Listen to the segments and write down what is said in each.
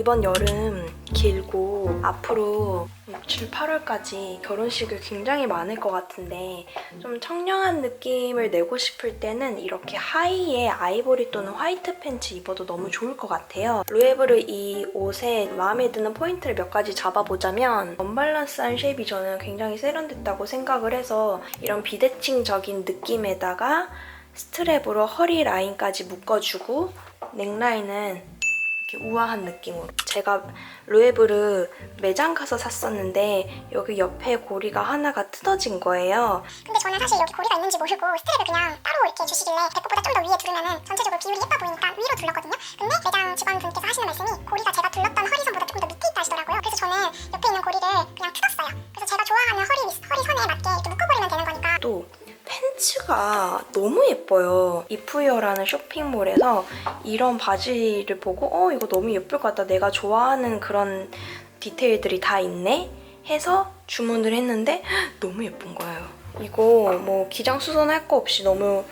이번 여름 길고 앞으로 6, 7, 8월까지 결혼식을 굉장히 많을 것 같은데 좀 청량한 느낌을 내고 싶을 때는 이렇게 하이에 아이보리 또는 화이트 팬츠 입어도 너무 좋을 것 같아요. 루에브르 이 옷에 마음에 드는 포인트를 몇 가지 잡아보자면 언밸런스한 쉐입이 저는 굉장히 세련됐다고 생각을 해서 이런 비대칭적인 느낌에다가 스트랩으로 허리 라인까지 묶어주고 넥라인은 이렇게 우아한 느낌으로 제가 루에브르 매장 가서 샀었는데 여기 옆에 고리가 하나가 뜯어진 거예요. 근데 저는 사실 여기 고리가 있는지 모르고 스트랩을 그냥 따로 이렇게 주시길래 배꼽보다 좀 더 위에 두르면은 전체적으로 비율이 예뻐 보이니까 위로 둘렀거든요. 근데 매장 직원분께서 하시는 말씀이 예뻐요. 이프이어라는 쇼핑몰에서 이런 바지를 보고 어 이거 너무 예쁠 것 같다. 내가 좋아하는 그런 디테일들이 다 있네 해서 주문을 했는데 너무 예쁜 거예요. 이거 뭐 기장수선할 거 없이 너무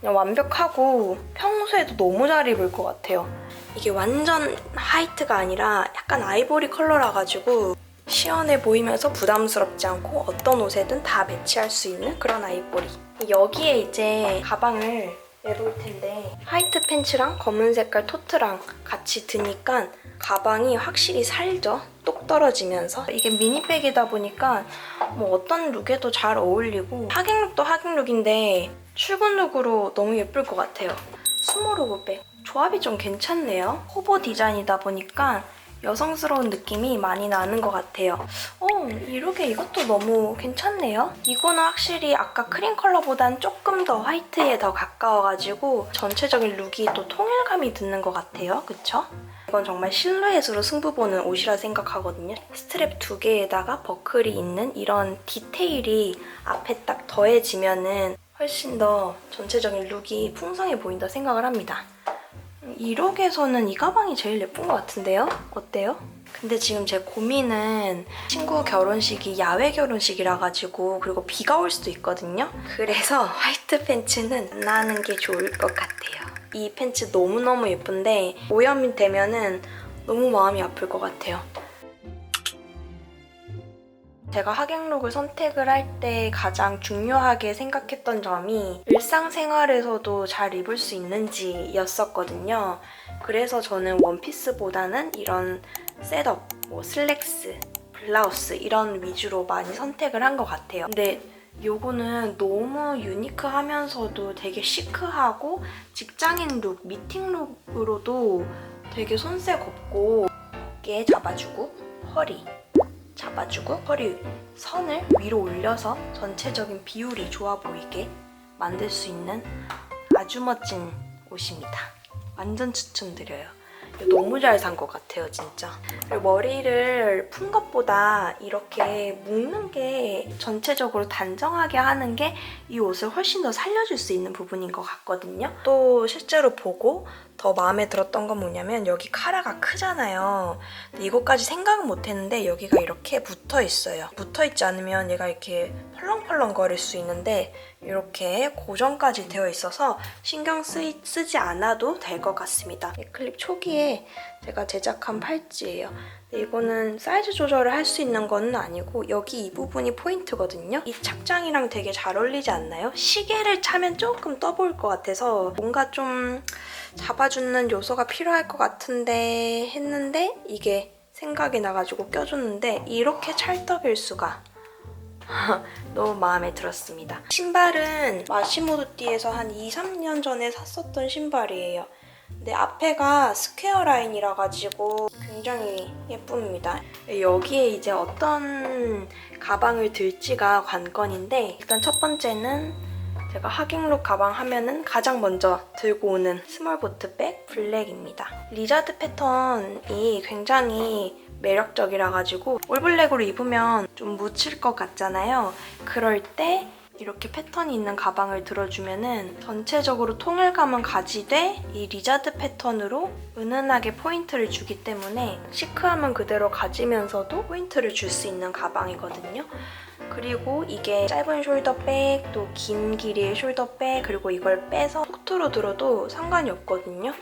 그냥 완벽하고 평소에도 너무 잘 입을 것 같아요. 이게 완전 화이트가 아니라 약간 아이보리 컬러라 가지고 시원해 보이면서 부담스럽지 않고 어떤 옷에든 다 매치할 수 있는 그런 아이보리. 여기에 이제 가방을 내볼 텐데 화이트 팬츠랑 검은 색깔 토트랑 같이 드니까 가방이 확실히 살죠. 똑 떨어지면서 이게 미니백이다 보니까 뭐 어떤 룩에도 잘 어울리고 하객룩도 하객룩인데 출근 룩으로 너무 예쁠 것 같아요. 오브백 조합이 좀 괜찮네요. 호보 디자인이다 보니까 여성스러운 느낌이 많이 나는 것 같아요. 어, 이렇게 이것도 너무 괜찮네요. 이거는 확실히 아까 크림 컬러보단 조금 더 화이트에 더 가까워가지고 전체적인 룩이 또 통일감이 드는 것 같아요. 그쵸? 이건 정말 실루엣으로 승부 보는 옷이라 생각하거든요. 스트랩 두 개에다가 버클이 있는 이런 디테일이 앞에 딱 더해지면은 훨씬 더 전체적인 룩이 풍성해 보인다 생각을 합니다. 이 룩에서는 이 가방이 제일 예쁜 것 같은데요? 어때요? 근데 지금 제 고민은 친구 결혼식이 야외 결혼식이라 가지고 그리고 비가 올 수도 있거든요. 그래서 화이트 팬츠는 안 하는 게 좋을 것 같아요. 이 팬츠 너무너무 예쁜데 오염이 되면은 너무 마음이 아플 것 같아요. 제가 하객룩을 선택을 할 때 가장 중요하게 생각했던 점이 일상생활에서도 잘 입을 수 있는지였었거든요. 그래서 저는 원피스보다는 이런 셋업, 뭐 슬랙스, 블라우스 이런 위주로 많이 선택을 한 것 같아요. 근데 요거는 너무 유니크하면서도 되게 시크하고 직장인 룩, 미팅 룩으로도 되게 손색 없고 어깨 잡아주고 허리 잡아주고 허리 선을 위로 올려서 전체적인 비율이 좋아 보이게 만들 수 있는 아주 멋진 옷입니다. 완전 추천드려요. 너무 잘 산 것 같아요, 진짜. 머리를 푼 것보다 이렇게 묶는 게 전체적으로 단정하게 하는 게 이 옷을 훨씬 더 살려줄 수 있는 부분인 것 같거든요. 또 실제로 보고 더 마음에 들었던 건 뭐냐면 여기 카라가 크잖아요. 근데 이것까지 생각은 못했는데 여기가 이렇게 붙어 있어요. 붙어 있지 않으면 얘가 이렇게 펄렁펄렁 거릴 수 있는데 이렇게 고정까지 되어 있어서 신경 쓰이, 쓰지 않아도 될 것 같습니다. 이 클립 초기에 제가 제작한 팔찌예요. 이거는 사이즈 조절을 할 수 있는 거는 아니고 여기 이 부분이 포인트거든요. 이 착장이랑 되게 잘 어울리지 않나요? 시계를 차면 조금 떠 보일 것 같아서 뭔가 좀 잡아주는 요소가 필요할 것 같은데 했는데 이게 생각이 나가지고 껴줬는데 이렇게 찰떡일 수가 너무 마음에 들었습니다. 신발은 마시모도띠에서 한 2, 3년 전에 샀었던 신발이에요. 근데 앞에가 스퀘어 라인이라 가지고 굉장히 예쁩니다. 여기에 이제 어떤 가방을 들지가 관건인데 일단 첫 번째는 제가 하객룩 가방 하면은 가장 먼저 들고 오는 스몰보트백 블랙입니다. 리자드 패턴이 굉장히 매력적이라 가지고 올블랙으로 입으면 좀 묻힐 것 같잖아요. 그럴 때 이렇게 패턴이 있는 가방을 들어주면은 전체적으로 통일감은 가지되 이 리자드 패턴으로 은은하게 포인트를 주기 때문에 시크함은 그대로 가지면서도 포인트를 줄 수 있는 가방이거든요. 그리고 이게 짧은 숄더백, 또 긴 길이의 숄더백, 그리고 이걸 빼서 속투로 들어도 상관이 없거든요.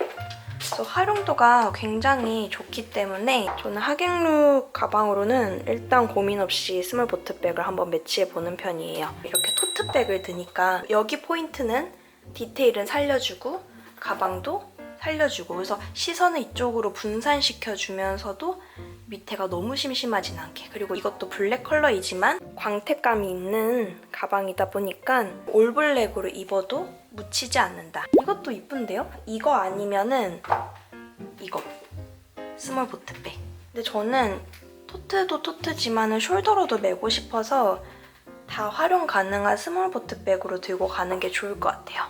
그래서 활용도가 굉장히 좋기 때문에 저는 하객룩 가방으로는 일단 고민 없이 스몰 보트백을 한번 매치해 보는 편이에요. 이렇게 토트백을 드니까 여기 포인트는 디테일은 살려주고 가방도 살려주고 그래서 시선을 이쪽으로 분산시켜 주면서도 밑에가 너무 심심하진 않게. 그리고 이것도 블랙 컬러이지만 광택감이 있는 가방이다 보니까 올블랙으로 입어도 묻히지 않는다. 이것도 이쁜데요? 이거 아니면은 이거. 스몰 보트백. 근데 저는 토트도 토트지만은 숄더로도 메고 싶어서 다 활용 가능한 스몰 보트백으로 들고 가는 게 좋을 것 같아요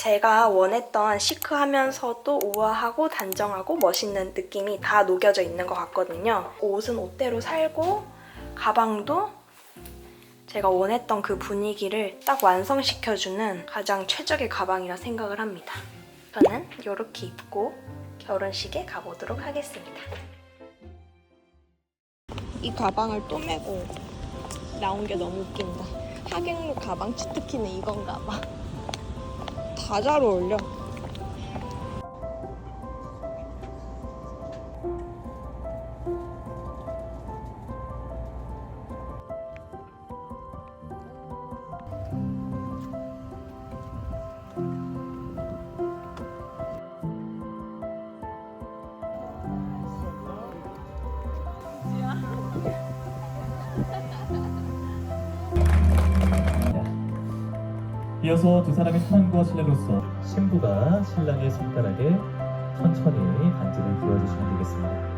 제가 원했던 시크하면서도 우아하고 단정하고 멋있는 느낌이 다 녹여져 있는 것 같거든요. 옷은 옷대로 살고 가방도 제가 원했던 그 분위기를 딱 완성시켜주는 가장 최적의 가방이라 생각을 합니다. 저는 이렇게 입고 결혼식에 가보도록 하겠습니다. 이 가방을 또 메고 나온 게 너무 웃긴다. 하객룩 가방 치트키는 이건가 봐. 다잘 어울려. 이어서 두 사람의 사랑과 신뢰로서 신부가 신랑의 손가락에 천천히 반지를 끼워주시면 되겠습니다.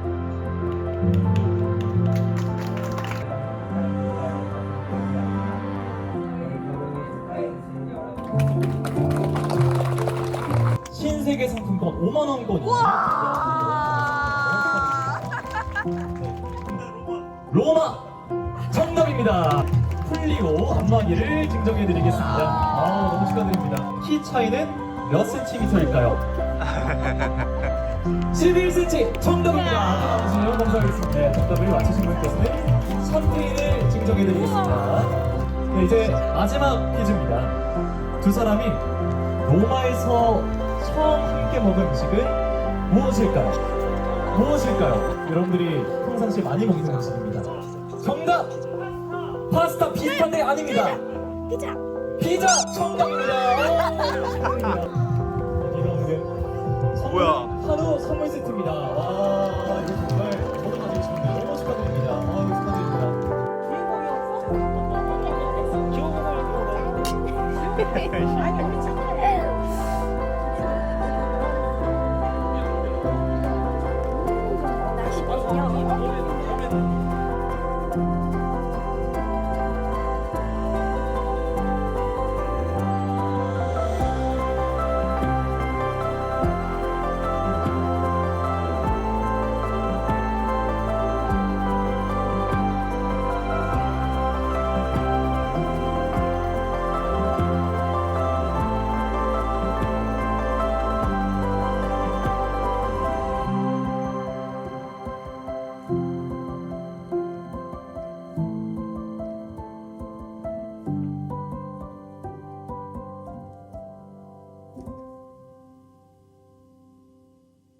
신세계 상품권 5만 원권이 로마 정답입니다. 플리오 안마기를 증정해드리겠습니다. 아 너무 축하드립니다. 키 차이는 몇 센티미터일까요? 11cm 정답입니다. 아주 감사하겠습니다. 네, 정답을 맞추신 분께서는 샴페인을 증정해드리겠습니다. 네, 이제 마지막 퀴즈입니다. 두 사람이 로마에서 처음 함께 먹은 음식은 무엇일까요? 무엇일까요? 여러분들이 평상시에 많이 먹는 음식입니다. 정답! 비슷한데 아닙니다. 피자. 피자 정답입니다. 뭐야? 하루 선물 세트입니다. 와 이거 정말 저도 가지고 싶은데 너무 축하드립니다. 아 축하드립니다. 아니 우리